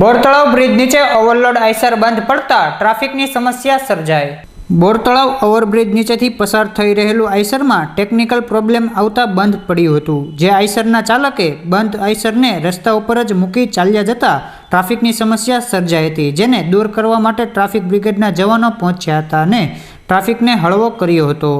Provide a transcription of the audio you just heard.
Bortalav bridge નીચે overload Eicher બંધ પડતા ટ્રાફિકની સમસ્યા સર્જાઈ. બોરતળાવ ઓવરબ્રિજ નીચેથી પસાર થઈ રહેલું આઈસરમાં ટેકનિકલ પ્રોબ્લેમ આવતા બંધ પડ્યું હતું. જે આઈસરના ચાલકે બંધ આઈસરને રસ્તા ઉપર જ મૂકી ચાલ્યા જતા ટ્રાફિકની સમસ્યા સર્જાઈ હતી, જેને દૂર કરવા માટે ટ્રાફિક બ્રિગેડના જવાનો પહોંચ્યા હતા અને ટ્રાફિકને હળવો કર્યો હતો.